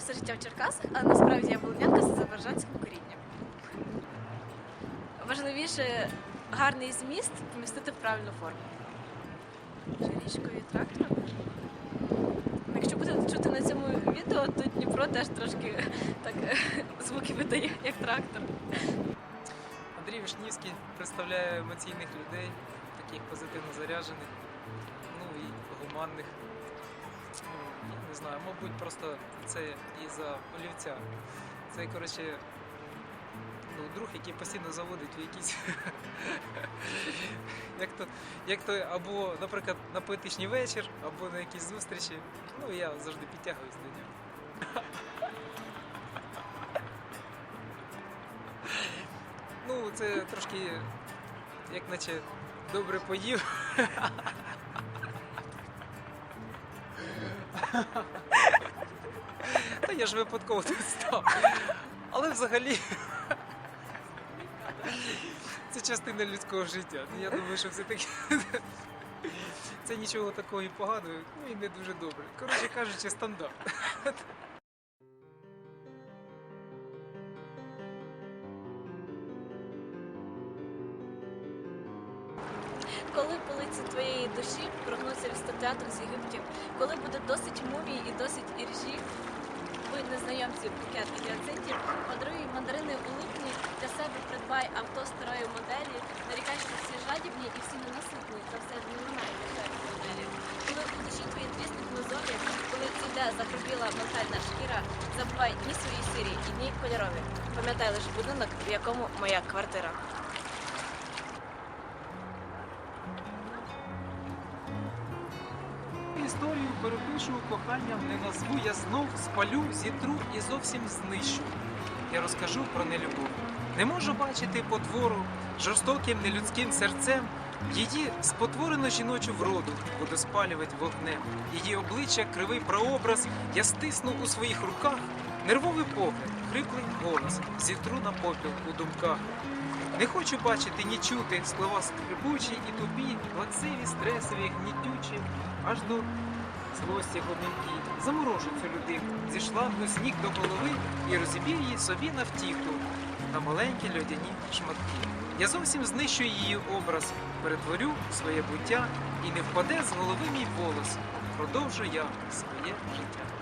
все життя в Черкасах, але насправді я волинянка з азербайджанським корінням. Важливіше гарний зміст помістити в правильну форму. Річкою трактором. Якщо будете чути на цьому відео, то Дніпро теж трошки так звуки видає, як трактор. Андрій Вишнівський представляє емоційних людей, таких позитивно заряджених, ну і гуманних. Ну, не знаю, мабуть, просто це із-за олівця. Це, коротше, ну, друг, який постійно заводить в якісь. як то, як то або, наприклад, на поетичний вечір, або на якісь зустрічі. Ну, я завжди підтягуюсь до нього. Ну, це трошки, як наче добре поїв. Та я ж випадково тут став. Але взагалі це частина людського життя. Ну, Я думаю, що все-таки це нічого такого і поганого, ну і не дуже добре. Коротше кажучи, стандарт. Коли полиці твоєї душі прогнуться Аристотеатр з Єгиптів, коли буде досить мумій і досить іржі, ви незнайомці букет і гіацинтів, подаруй мандарини у липні, для себе придбай авто старої моделі, нарікай, що всі жадібні і всі ненаситні, та все не минає дешеві моделі. Коли у душі твої тріснуть мозолі, коли цвіте закрупіла ментальна шкіра, забувай дні свої сірі і дні кольорові. Пам'ятай лише будинок, в якому моя квартира. Історію перепишу, коханням не назву, я знов спалю, зітру і зовсім знищу. Я розкажу про нелюбов. Не можу бачити потвору жорстоким нелюдським серцем. Її спотворену жіночу вроду буду спалювати вогнем. Її обличчя, кривий прообраз, я стисну у своїх руках. Нервовий погляд, хриплий голос, зітру на попіл у думках. Не хочу бачити ні чути слова скрипучі і тупі, плаксиві, стресові, гнітючі, аж до злості гомінкі. Заморожу цю людину, зі шлангу з ніг до голови і розіб'ю її собі на втіху на маленькі льодяні шматки. Я зовсім знищу її образ, перетворю своє буття і не впаде з голови мій волос. Продовжу я своє життя.